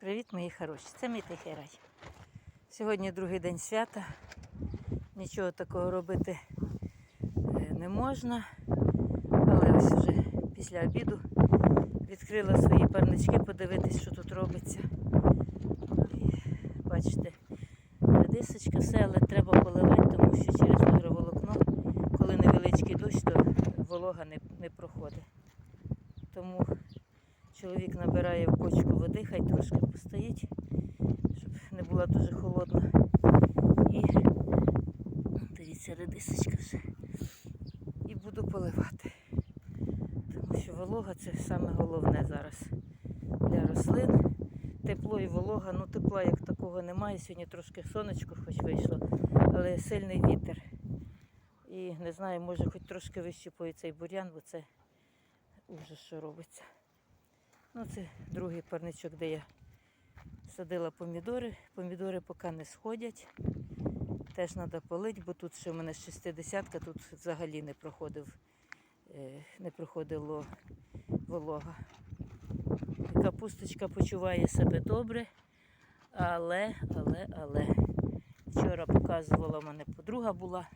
Привіт, мої хороші. Це мій тихий рай. Сьогодні другий день свята. Нічого такого робити е, не можна. Але ось вже після обіду відкрила свої парнички, подивитись, що тут робиться. І, бачите, редисочка, все, але треба поливати, тому що через агроволокно, коли невеличкий дощ, то волога не, не проходить. Тому чоловік набирає в бочку води, хай трошки постоїть, щоб не була дуже холодна. І дивіться, редисочка вже. І буду поливати. Тому що волога це саме головне зараз для рослин. Тепло і волога, ну тепла як такого немає. Сьогодні трошки сонечко хоч вийшло, але сильний вітер. І не знаю, може хоч трошки вищипаю цей бур'ян, бо це ужас, що робиться. Ну, це другий парничок, де я садила помідори. Помідори поки не сходять. Теж треба полити, бо тут ще в мене 60 тут взагалі не проходив, е, не проходило волога. Капусточка почуває себе добре, але, але, але. Вчора показувала в мене подруга була,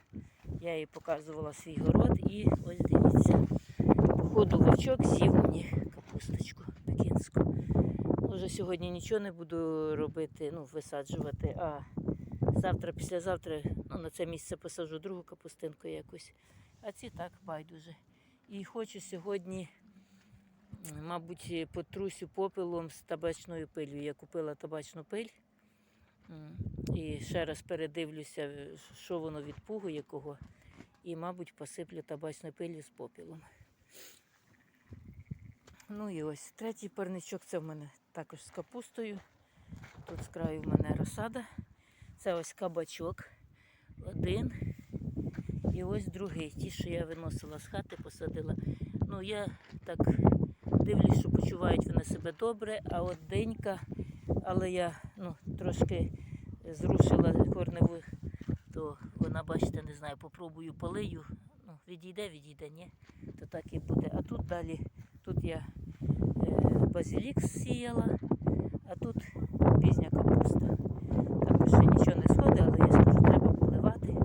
я їй показувала свій город і ось дивіться. Походу вовчок з'їв мені капусточку пекінську. Уже сьогодні нічого не буду робити, ну, висаджувати, а завтра, післязавтра ну, на це місце посаджу другу капустинку якусь. А ці так байдуже. І хочу сьогодні, мабуть, потрусю попелом з табачною пилью. Я купила табачну пиль. І ще раз передивлюся, що воно від пугу якого. І, мабуть, посиплю табачною пилью з попелом. Ну і ось третій парничок це в мене також з капустою. Тут з краю в мене розсада. Це ось кабачок. Один. І ось другий. Ті, що я виносила з хати, посадила. Ну, я так дивлюсь, що почувають вони себе добре, а от денька, але я ну, трошки зрушила корневу, то вона, бачите, не знаю, попробую полию. Ну, відійде, відійде, ні. То так і буде. А тут далі, тут я е, базилік сіяла, а тут пізня капуста. Також ще нічого не сходить, але я скажу, треба поливати.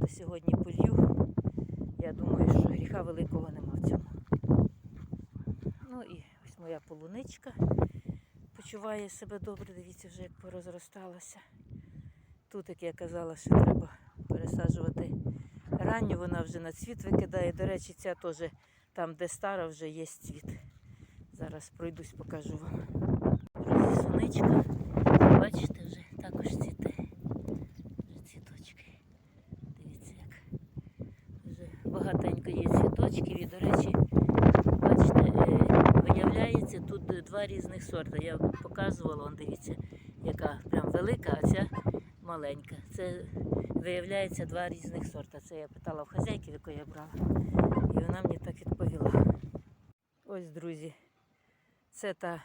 То сьогодні полью. Я думаю, що гріха великого нема в цьому. Ну і ось моя полуничка почуває себе добре, дивіться, вже як порозросталася. Тут, як я казала, що треба пересаджувати ранню, вона вже на цвіт викидає. До речі, ця теж там, де стара, вже є цвіт. Зараз пройдусь, покажу вам. Друзі, сонечко, бачите, вже також цвіте. Вже цвіточки. Дивіться, як вже багатенько є цвіточків. І, до речі, бачите, е, виявляється, тут два різних сорта. Я показувала, дивіться, яка прям велика, а ця маленька. Це виявляється два різних сорта. Це я питала в хазяйки, яку я брала. І вона мені так відповіла. Ось, друзі, це та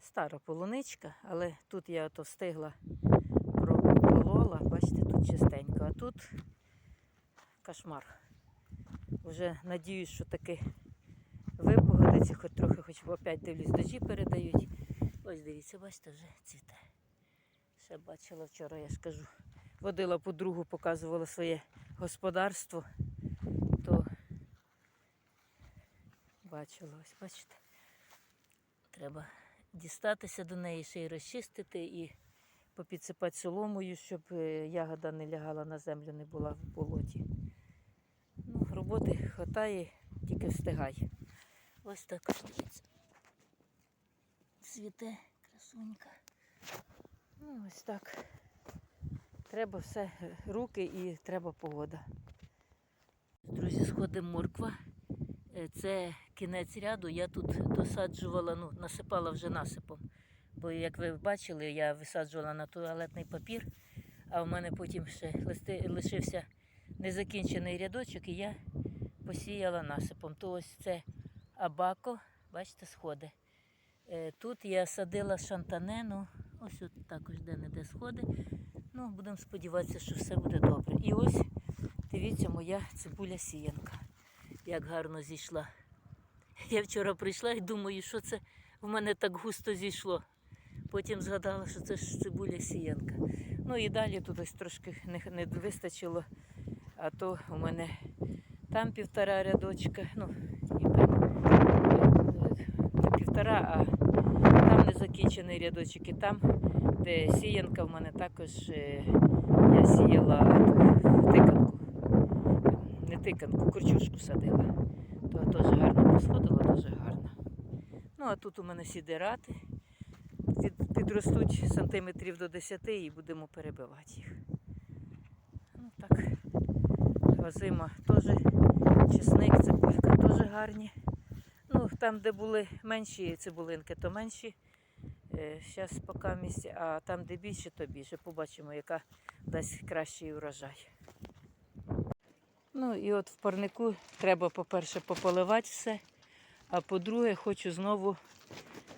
стара полуничка, але тут я ото встигла проколола. Бачите, тут чистенько, а тут кошмар. Вже надіюсь, що таки випогодиться, хоч трохи, хоч опять дивлюсь, дожі передають. Ось дивіться, бачите, вже цвіте. Ще бачила вчора, я ж кажу. Водила подругу, показувала своє господарство, то бачила, ось бачите. Треба дістатися до неї, ще й розчистити і попідсипати соломою, щоб е, ягода не лягала на землю, не була в болоті. Ну, роботи хватає, тільки встигай. Ось так дивіться. Цвіте, красунька. Ну, ось так. Треба все, руки і треба погода. Друзі, сходимо морква. Е, Це кінець ряду. Я тут досаджувала, ну, насипала вже насипом. Бо, як ви бачили, я висаджувала на туалетний папір, а в мене потім ще листи, лишився незакінчений рядочок, і я посіяла насипом. То ось це абако, бачите, сходи. Е, Тут я садила шантанену, ось тут також де-не-де сходи. Ну, будемо сподіватися, що все буде добре. І ось, дивіться, моя цибуля сіянка, як гарно зійшла. Я вчора прийшла і думаю, що це в мене так густо зійшло. Потім згадала, що це ж цибуля сіянка. Ну і далі тут ось трошки не, не вистачило. А то у мене там півтора рядочка, ну, і там е, не півтора, а там незакінчений рядочок. І там, де сіянка, в мене також е, я сіяла тиканку. Не тиканку, курчушку садила. То теж гарно посходило, дуже гарно. Ну, а тут у мене сідерати. Підростуть сантиметрів до 10 і будемо перебивати їх. Ну так. Озима теж чесник, цибулька теж гарні. Ну, там, де були менші цибулинки, то менші. Зараз поки місці, а там, де більше, то більше. Побачимо, яка дасть кращий урожай. Ну і от в парнику треба, по-перше, пополивати все. А по-друге, хочу знову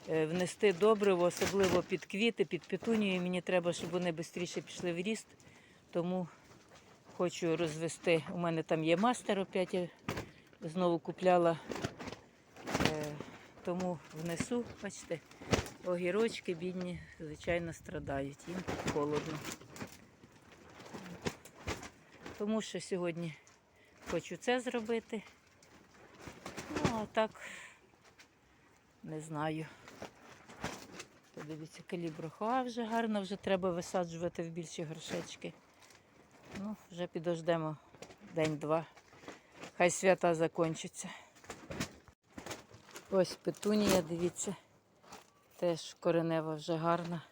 е, внести добриво, особливо під квіти, під петунію. Мені треба, щоб вони швидше пішли в ріст. Тому хочу розвести. У мене там є мастер опять. Я знову купляла. Е, Тому внесу, бачите, огірочки бідні, звичайно, страдають. Їм холодно. Тому що сьогодні хочу це зробити. Ну, а так не знаю. Подивіться, каліброхоа вже гарно, вже треба висаджувати в більші горшечки. Ну, вже підождемо день-два. Хай свята закінчаться. Ось петунія, дивіться. Теж коренева вже гарна.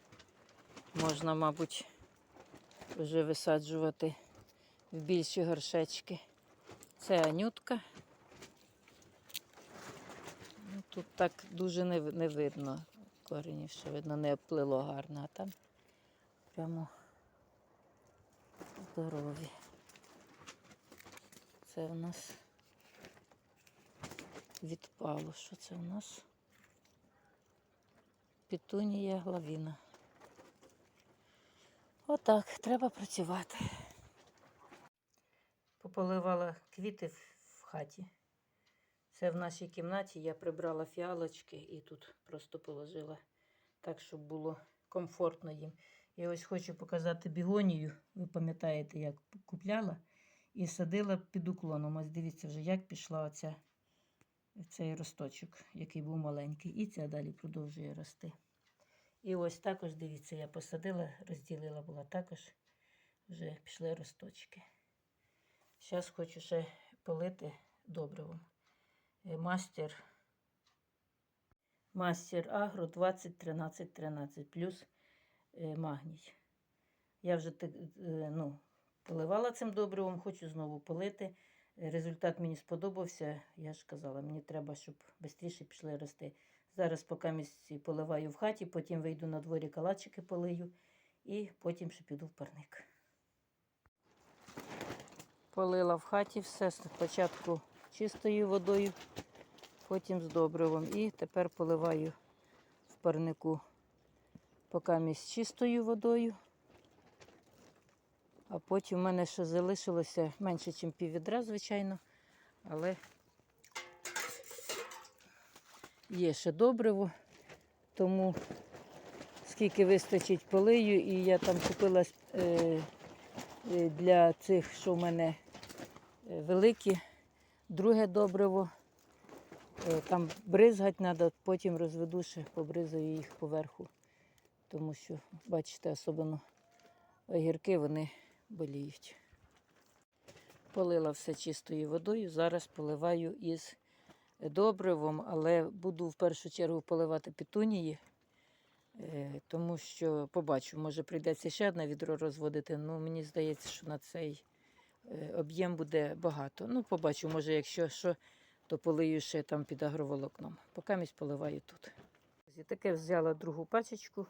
Можна, мабуть, вже висаджувати в більші горшечки. Це анютка. Ну, Тут так дуже не, не видно коренів, що видно, не обплило гарно, а там прямо здорові. Це в нас відпало. Що це у нас? Петунія главіна. Отак, треба працювати. Пополивала квіти в- хаті. Це в нашій кімнаті я прибрала фіалочки і тут просто положила так, щоб було комфортно їм. І ось хочу показати бігонію. Ви пам'ятаєте, як купляла і садила під уклоном. Ось дивіться вже, як пішла оця, цей росточок, який був маленький. І ця далі продовжує рости. І ось також, дивіться, я посадила, розділила була також, вже пішли росточки. Зараз хочу ще полити добривом. Е, Мастер. Мастер Агро 20 13 13 плюс е, магній. Я вже е, ну, поливала цим добривом, хочу знову полити. Результат мені сподобався. Я ж казала, мені треба, щоб швидше пішли рости. Зараз поки місці поливаю в хаті, потім вийду на дворі калачики полию і потім ще піду в парник. Полила в хаті все спочатку чистою водою, потім з добривом. І тепер поливаю в парнику поки місь чистою водою. А потім в мене ще залишилося менше, ніж пів відра, звичайно. Але є ще добриво, тому скільки вистачить полию, і я там купила е, е, для цих, що в мене е, великі, друге добриво. Там бризгати треба, потім розведу ще, побризаю їх поверху. Тому що, бачите, особливо огірки вони боліють. Полила все чистою водою. Зараз поливаю із добривом, але буду в першу чергу поливати петунії, е, тому що побачу, може прийдеться ще одне відро розводити. Ну, мені здається, що на цей е, об'єм буде багато. Ну, побачу, може, якщо що, то полию ще там під агроволокном. Поки місь поливаю тут. Таке взяла другу пачечку,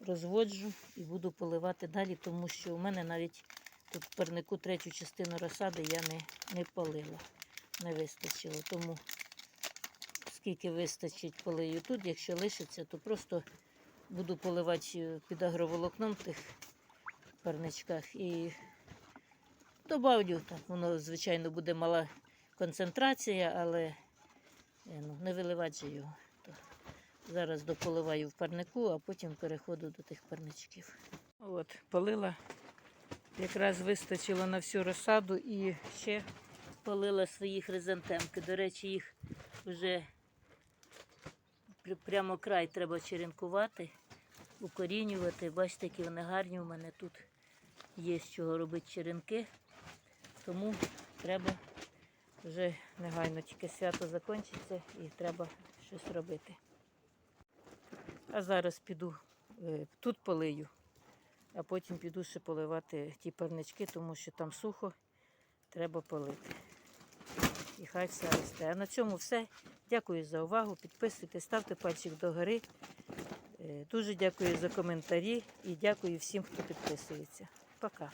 розводжу і буду поливати далі, тому що у мене навіть тут в парнику третю частину розсади я не, не полила, не вистачило. Тому скільки вистачить полию тут, якщо лишиться, то просто буду поливати е, під агроволокном в тих парничках і добавлю. Так, воно, звичайно, буде мала концентрація, але е, ну, не виливати же його. Зараз дополиваю в парнику, а потім переходу до тих парничків. От, полила. Якраз вистачило на всю розсаду і ще полила свої хризантемки. До речі, їх вже прямо край треба черенкувати, укорінювати. Бачите, які вони гарні у мене тут є з чого робити черенки. Тому треба вже негайно тільки свято закінчиться і треба щось робити. А зараз піду е, тут полию, а потім піду ще поливати ті парнички, тому що там сухо, треба полити. І хай все росте. А на цьому все. Дякую за увагу. Підписуйтесь, ставте пальчик догори. Е, Дуже дякую за коментарі і дякую всім, хто підписується. Пока.